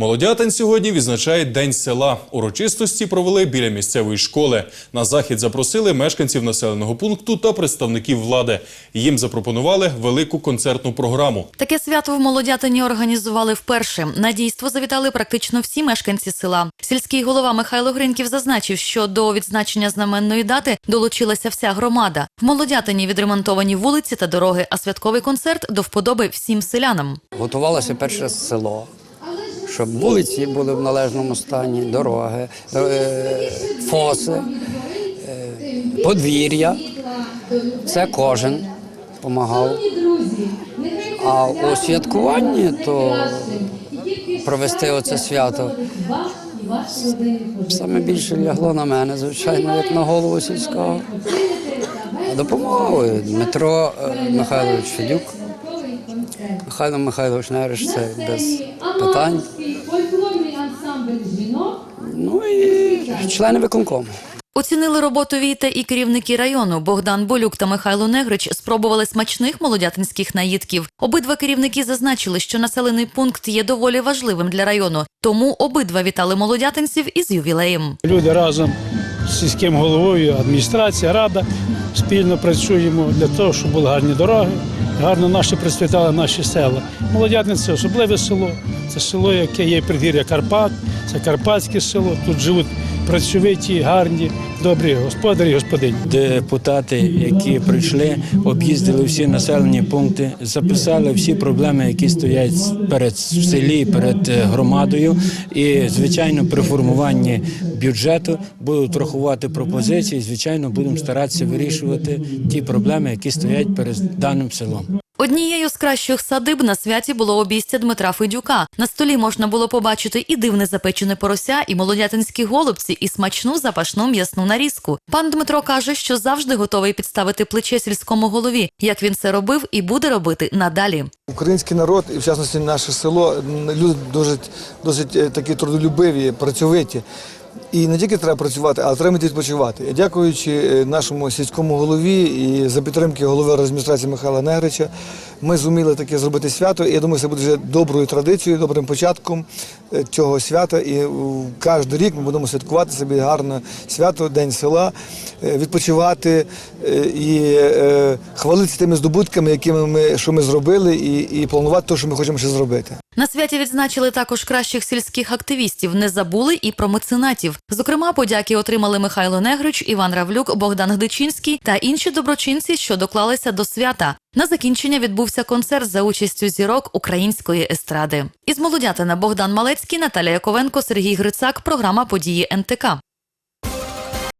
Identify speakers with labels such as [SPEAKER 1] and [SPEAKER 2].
[SPEAKER 1] Молодятин сьогодні відзначає День села. Урочистості провели біля місцевої школи. На захід запросили мешканців населеного пункту та представників влади. Їм запропонували велику концертну програму.
[SPEAKER 2] Таке свято в Молодятині організували вперше. На дійство завітали практично всі мешканці села. Сільський голова Михайло Гринків зазначив, що до відзначення знаменної дати долучилася вся громада. В Молодятині відремонтовані вулиці та дороги, а святковий концерт до вподоби всім селянам.
[SPEAKER 3] Готувалося перше село, щоб вулиці були в належному стані, дороги, е, фоси, е, подвір'я. Це кожен допомагав. А у святкуванні то провести оце свято саме більше лягло на мене, звичайно, як на голову сільського. Допомагав Дмитро е, Михайлович Федюк. Михайло Михайлович Нереш це без питань.
[SPEAKER 4] Фольклорний ансамбль жінок
[SPEAKER 3] Ну і члени виконкому.
[SPEAKER 2] Оцінили роботу Війта і керівники району. Богдан Болюк та Михайло Негрич спробували смачних молодятинських наїдків. Обидва керівники зазначили, що населений пункт є доволі важливим для району. Тому обидва вітали молодятинців із ювілеєм.
[SPEAKER 5] Люди разом з сільським головою, адміністрація, рада спільно працюємо для того, щоб були гарні дороги, гарно наші процвітали наші села. Молодятниця особливе село. Це село, яке є предгір'я Карпат, це Карпатське село. Тут живуть працьовиті, гарні, добрі господарі, господині.
[SPEAKER 6] Депутати, які прийшли, об'їздили всі населені пункти, записали всі проблеми, які стоять перед в селі, перед е, громадою. І звичайно, при формуванні бюджету будуть рахувати пропозиції. Звичайно, будемо старатися вирішувати ті проблеми, які стоять перед даним селом.
[SPEAKER 2] Однією з кращих садиб на святі було обійстя Дмитра Федюка. На столі можна було побачити і дивне запечене порося, і молодятинські голубці, і смачну запашну м'ясну нарізку. Пан Дмитро каже, що завжди готовий підставити плече сільському голові, як він це робив і буде робити надалі.
[SPEAKER 7] Український народ, і в частності наше село, люди досить, досить е, такі трудолюбиві, працьовиті. І не тільки треба працювати, але треба відпочивати. Дякуючи е, нашому сільському голові і за підтримки голови адміністрації Михайла Негрича, ми зуміли таке зробити свято. І я думаю, це буде вже доброю традицією, добрим початком е, цього свята. І е, кожен рік ми будемо святкувати собі гарне свято, День села, е, відпочивати і хвалитися тими здобутками, якими ми що ми зробили, і, і планувати те, що ми хочемо ще зробити.
[SPEAKER 2] На святі відзначили також кращих сільських активістів. Не забули і про меценатів. Зокрема, подяки отримали Михайло Негрич, Іван Равлюк, Богдан Гдичинський та інші доброчинці, що доклалися до свята. На закінчення відбувся концерт за участю зірок української естради. Із Молодятина Богдан Малецький, Наталія Яковенко, Сергій Грицак. Програма події НТК.